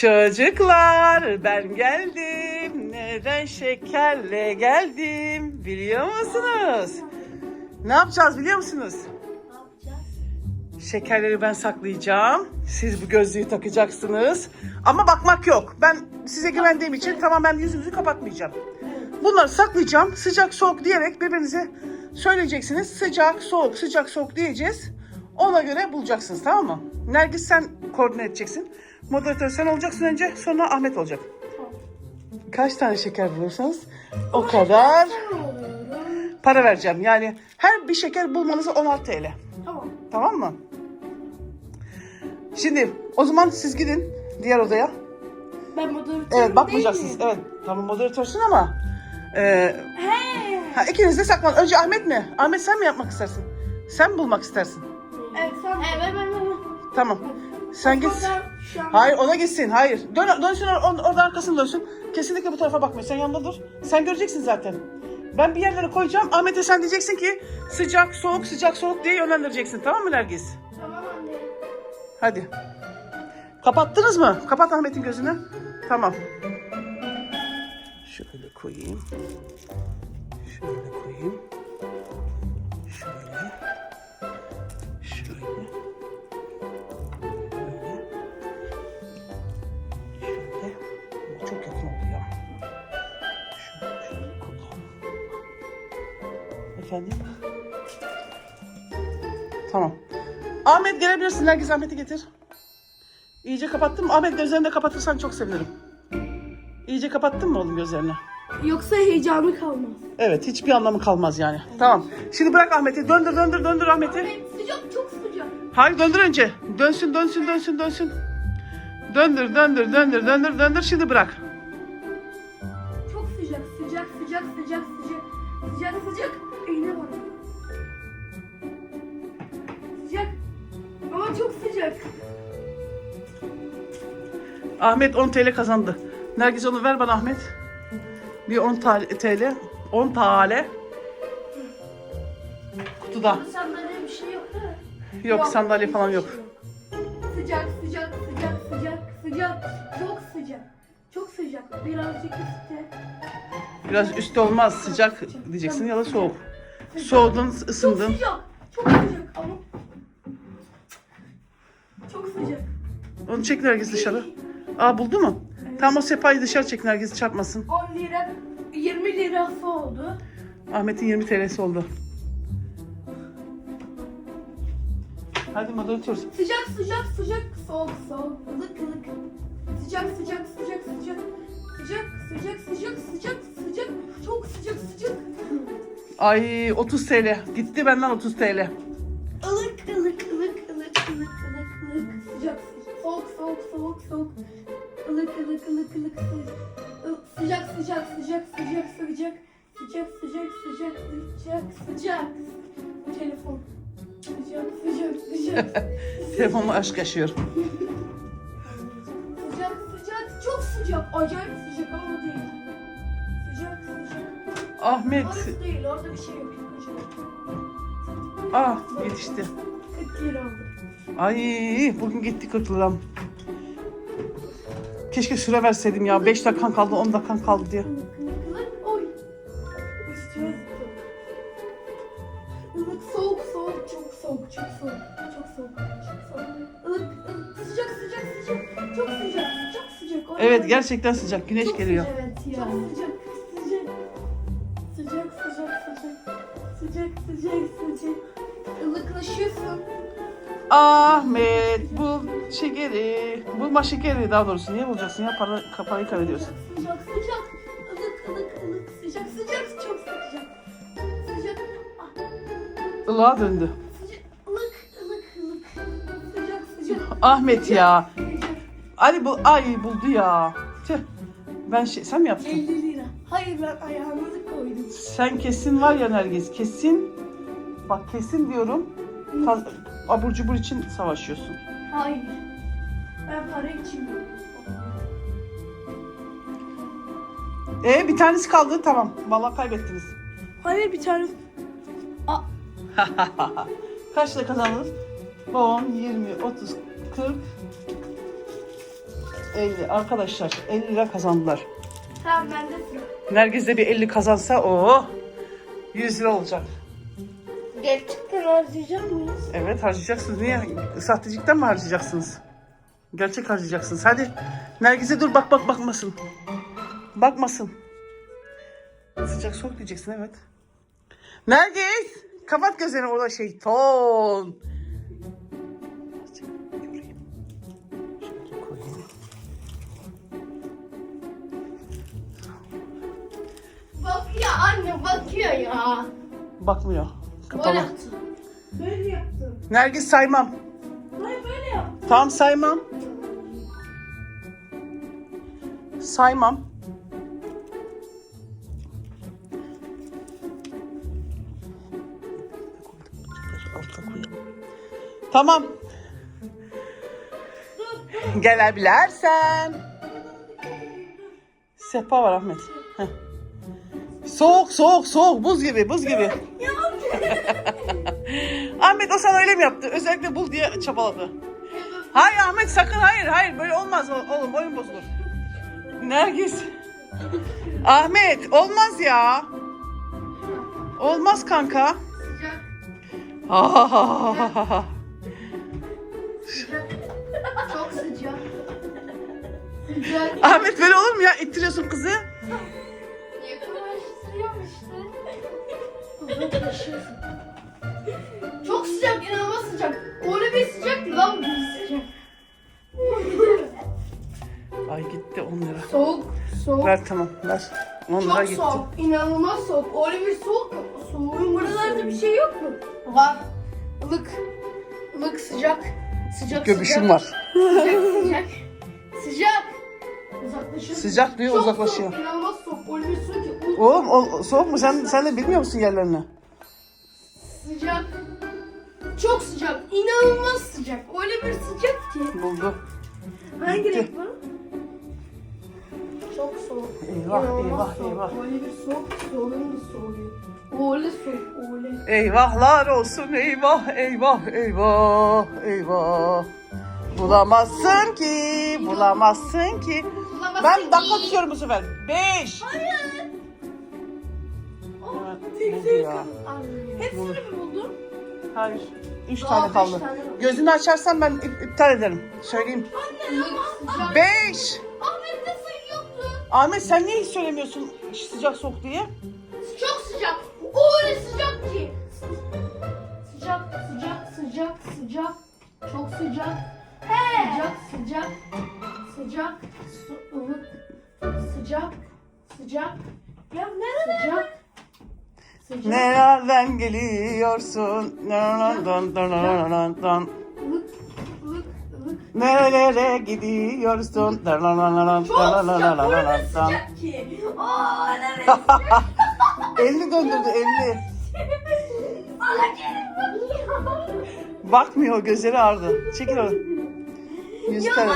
Çocuklar ben geldim. Neden şekerle geldim? Biliyor musunuz? Ne yapacağız biliyor musunuz? Ne yapacağız? Şekerleri ben saklayacağım. Siz bu gözlüğü takacaksınız. Ama bakmak yok. Ben size güvendiğim için tamamen yüzünüzü kapatmayacağım. Bunları saklayacağım. Sıcak soğuk diyerek birbirinize söyleyeceksiniz. Sıcak soğuk sıcak soğuk diyeceğiz. Ona göre bulacaksınız tamam mı? Nergis sen koordine edeceksin. Moderatör sen olacaksın önce sonra Ahmet olacak. Tamam. Kaç tane şeker bulursanız o kadar para vereceğim. Yani her bir şeker bulmanız 16 TL. Tamam. Tamam mı? Şimdi o zaman siz gidin diğer odaya. Ben moderatörüm Evet bakmayacaksınız. değil mi? Evet tamam moderatörsün ama e, He. ha, ikiniz de saklan. Önce Ahmet mi? Ahmet sen mi yapmak istersin? Sen mi bulmak istersin? Evet sen. Evet ben ben. Tamam. Sen git. Ben şu an. Hayır ona gitsin. Hayır. Dön, dönsün or- orada arkasını dönsün. Kesinlikle bu tarafa bakma. Sen yanında dur. Sen göreceksin zaten. Ben bir yerlere koyacağım. Ahmet'e sen diyeceksin ki sıcak soğuk sıcak soğuk diye yönlendireceksin. Tamam mı Nergis? Tamam anne. Hadi. Kapattınız mı? Kapat Ahmet'in gözünü. Tamam. Şöyle koyayım. Şöyle koyayım. Efendim? Tamam. Ahmet gelebilirsin. Herkes Ahmet'i getir. İyice kapattın mı? Ahmet gözlerini de kapatırsan çok sevinirim. İyice kapattın mı oğlum gözlerini? Yoksa heyecanı kalmaz. Evet hiçbir anlamı kalmaz yani. Tamam. Şimdi bırak Ahmet'i. Döndür döndür döndür Ahmet'i. Sıcak çok sıcak. Hayır döndür önce. Dönsün dönsün dönsün dönsün. Döndür döndür döndür döndür döndür şimdi bırak. Çok sıcak. Ahmet 10 TL kazandı. Nergis onu ver bana Ahmet. Bir 10 ta- TL. 10 TL. Kutuda. Sandalye bir şey yok değil mi? Yok sandalye falan yok. Sıcak sıcak sıcak sıcak sıcak. Çok sıcak. Çok sıcak. Birazcık üstte. Biraz üstte olmaz sıcak diyeceksin ya da soğuk. Soğudun ısındın. Çok sıcak. Çok sıcak. Onu çek Nergis dışarı. Aa buldu mu? Tamam o sehpayı dışarı çek Nergis çarpmasın. 10 lira 20 lirası oldu. Ahmet'in 20 TL'si oldu. Hadi moderatör. Sıcak sıcak sıcak soğuk soğuk ılık ılık. Sıcak sıcak sıcak sıcak. Sıcak sıcak sıcak sıcak sıcak. Çok sıcak sıcak. Ay 30 TL. Gitti benden 30 TL. Soğuk soğuk. Ilık ılık ılık ılık sıcak. Sıcak sıcak sıcak sıcak sıcak. Sıcak sıcak sıcak sıcak sıcak. Telefon. Sıcak sıcak sıcak. Telefonla aşk yaşıyor. Sıcak sıcak çok sıcak. Acayip sıcak ama değil. Sıcak sıcak. Ahmet. Orası değil orada bir şey yok. Ah yetişti. 40 lira oldu. Ay bugün gitti 40 liram. Keşke süre verseydim ya. 5 dakikan kaldı 10 dakikan kaldı diye. Ilık ılık ılık. Oy. Üstüme zıpladı. Ilık soğuk soğuk çok soğuk çok soğuk. Çok soğuk. Çok soğuk. Ilık ılık sıcak sıcak sıcak. Çok sıcak. Çok sıcak. Oy, Evet gerçekten sıcak. Güneş Çok geliyor. Sıcak, evet ya. Çok sıcak. Sıcak. Sıcak sıcak sıcak. Sıcak sıcak sıcak. Ilıklaşıyorsun. Ahmet bul şekeri. Bulma şekeri daha doğrusu. Niye bulacaksın ya? Para, parayı kaybediyorsun. Sıcak sıcak. Ilık ılık ılık. Sıcak sıcak çok sıcak. Sıcak. Ah, Ilığa döndü. sıcak. Ilık ılık ılık. Sıcak sıcak. Ahmet ya. Sıcak. Ali bu ay buldu ya. Tüh. Ben şey, sen mi yaptın? 50 lira. Hayır ben ayağımızı koydum. Sen kesin var ya Nergis kesin. Bak kesin diyorum. faz- abur cubur için savaşıyorsun. Hayır. Ben para için E bir tanesi kaldı tamam. Vallahi kaybettiniz. Hayır bir tane. Aa, Kaç lira kazandınız? 10, 20, 30, 40. 50 arkadaşlar 50 lira kazandılar. Tamam bende sıra. Nergiz de bir 50 kazansa o 100 lira olacak. Gerçekten harcayacak mıyız? Evet harcayacaksınız. Niye? Sahtecilikten mi harcayacaksınız? Gerçek harcayacaksınız. Hadi Nergiz'e dur bak bak bakmasın. Bakmasın. Sıcak soğuk diyeceksin evet. Nergiz! Kapat gözlerini orada koyayım. Bakıyor anne bakıyor ya. Bakmıyor. Kapalı. Böyle yaptım. Nergis saymam. Hayır böyle yaptım. Tamam saymam. Saymam. Tamam. Gelebilirsen. Sehpa var Ahmet. Heh. Soğuk soğuk soğuk buz gibi buz gibi. Sana öyle mi yaptı? Özellikle bul diye çabaladı. Hayır Ahmet sakın hayır hayır böyle olmaz oğlum oyun bozulur. Nergis. Ahmet olmaz ya. Olmaz kanka. Sıcak. Ah. Sıcak. Çok sıcak. Sıcak. Ahmet böyle olur mu ya? İttiriyorsun kızı. Yakınlaştırıyorum işte. Uzaklaşıyorsun. Çok sıcak. Öyle bir sıcak lan bu sıcak. Ay gitti 10 lira. Soğuk, soğuk. Ver tamam ver. 10 lira Çok gitti. soğuk, inanılmaz soğuk. Öyle bir soğuk soğuğun buralarda bir şey yok mu? Var. Ilık, ılık sıcak. Sıcak Göbüşüm sıcak. var. Sıcak sıcak. Sıcak. Uzaklaşıyor. Sıcak diyor, Çok uzaklaşıyor. Soğuk, inanılmaz soğuk. Öyle bir soğuk ki. Oğlum o, soğuk mu? Sen, sen de bilmiyor musun yerlerini? Sıcak. Çok sıcak. İnanılmaz sıcak. Öyle bir sıcak ki. Buldu. Gitti. renk bu? Çok soğuk. Eyvah, eyvah, soğuk. eyvah. Öyle bir soğuk ki soğuğun da soğuyor. Öyle soğuk, öyle. Eyvahlar olsun eyvah eyvah eyvah eyvah. Bulamazsın ki, bulamazsın ki. Bulamazsın Ben ki. dakika tutuyorum bu sefer. Beş. Hayır. Evet, Tek tek. Hepsini mi buldun? Hayır. Üç Aa, tane kaldı. Gözünü açarsan ben ip- iptal ederim. Söyleyeyim. Beş. Ahmet'te sayı yoktu. Ahmet sen niye hiç söylemiyorsun sıcak soğuk diye? Çok sıcak. Öyle sıcak ki. Sıcak, sıcak, sıcak, sıcak. Çok sıcak. Sıcak, sıcak. Sıcak, su, ılık. Sıcak, sıcak. Ya nerede? Sıcak. Nereden geliyorsun? Ilık, ılık. Nerelere gidiyorsun? Çok sıcak. Öyle sıcak ki. Evet. 50 döndürdü 50. Allah kerim. Bakmıyor gözleri ağrıdı. Çekil onu. Yüz Ya tane.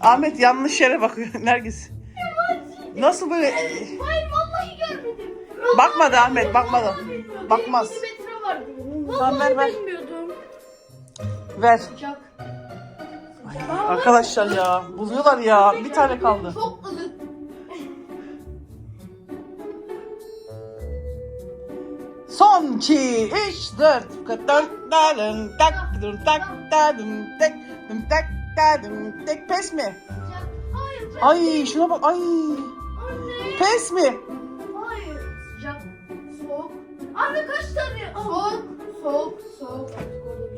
Ahmet yanlış yere bakıyor Nergis. Nasıl böyle? Görmedim. Bakmadı Ahmet, bakmadı. Bakmaz. Tamam, ver, ver. bilmiyordum. Ver. Sıcak. Arkadaşlar ya buluyorlar ya. Bir tane kaldı. Çok ılık. Son 2, 3, 4. Dön, dalın, tak, dın, tak, dadım, tek, dın, tak, dadım, tek. Pes mi? Hayır. Ay şuna bak. Ay. Anne. Pes mi? Soğuk. Soğuk. Soğuk.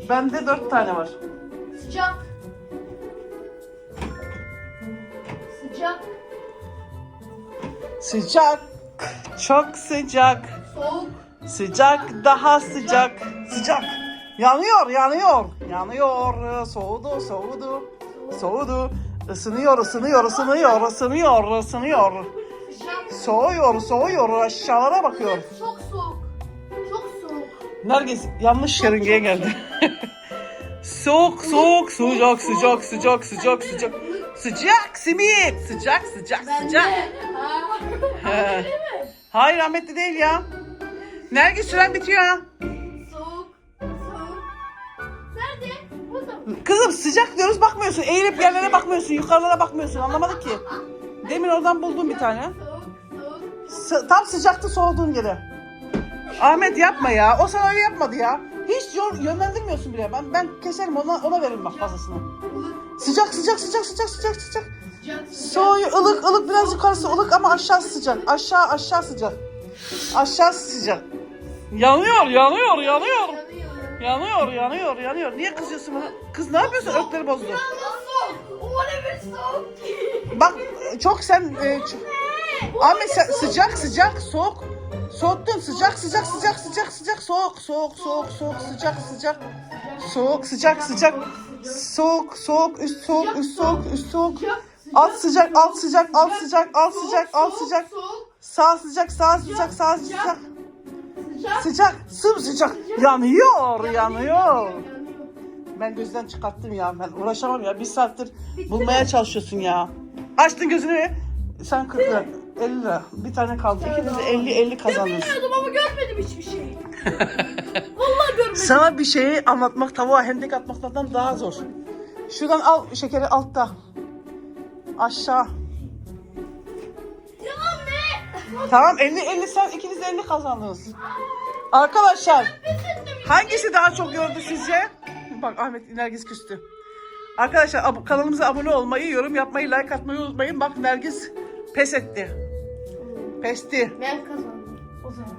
Bende 4 tane var. Sıcak. Sıcak. Sıcak. Çok sıcak. Soğuk. Sıcak daha sıcak. Sıcak. Yanıyor, yanıyor. Yanıyor. Soğudu, soğudu. Soğudu. Isınıyor, ısınıyor, ısınıyor, ısınıyor, ısınıyor. Sıcak. Soğuyor, soğuyor. Aşağılara bakıyor. Çok soğuk. Nergis yanlış yörüngeye geldi. soğuk, soğuk, sıcak, sıcak, sıcak, sıcak, sıcak. Sıcak, simit. Sıcak, sıcak, sıcak. He. Mi? Hayır rahmetli değil ya. Nergis süren bitiyor. Soğuk. Soğuk. Nerede? Burada? Kızım sıcak diyoruz bakmıyorsun. Eğilip yerlere bakmıyorsun. Yukarılara bakmıyorsun. Anlamadık ki. Demin oradan buldum bir tane. Soğuk soğuk. Tam sıcaktı soğuduğun yere. Ahmet yapma ya. O sana öyle yapmadı ya. Hiç yön, yönlendirmiyorsun bile. Ben ben keserim ona ona veririm bak fazlasını. Sıcak sıcak sıcak sıcak sıcak sıcak. Soğuyor ılık ılık biraz yukarısı ılık ama aşağı sıcak. Aşağı aşağı sıcak. Aşağı sıcak. Yanıyor yanıyor yanıyor. Yanıyor. Yanıyor yanıyor. Niye kızıyorsun bana? Kız ne yapıyorsun? Ökleri bozdu. Bak çok sen e, ç- Ahmet sen sıcak sıcak soğuk soğuttun sıcak sıcak sıcak sıcak sıcak. Soğuk soğuk soğuk soğuk sıcak sıcak. Soğuk sıcak sıcak. Soğuk soğuk üst soğuk üst soğuk üst soğuk. Alt sıcak alt sıcak alt sıcak alt sıcak alt sıcak. Sağ sıcak sağ sıcak sağ sıcak. Sıcak. sıcak sımsıcak. Yanıyor yanıyor. Ben gözden çıkarttım ya ben uğraşamam ya. Bir saattir bulmaya çalışıyorsun ya. Açtın gözünü. Sen 40 lira 50 lira bir tane kaldı ikiniz de 50 50 kazandınız Bilmiyordum ama görmedim hiçbir şey. Vallahi görmedim. sana bir şeyi anlatmak tavuğa hendek atmaktan daha zor şuradan al şekeri altta aşağı Ya ne? tamam 50 50 sen ikiniz de 50 kazandınız arkadaşlar Hangisi daha çok gördü sizce? Bak Ahmet Nergis küstü. Arkadaşlar ab- kanalımıza abone olmayı, yorum yapmayı, like atmayı unutmayın. Bak Nergis pes etti. Pesti. Ben kazandım. O zaman.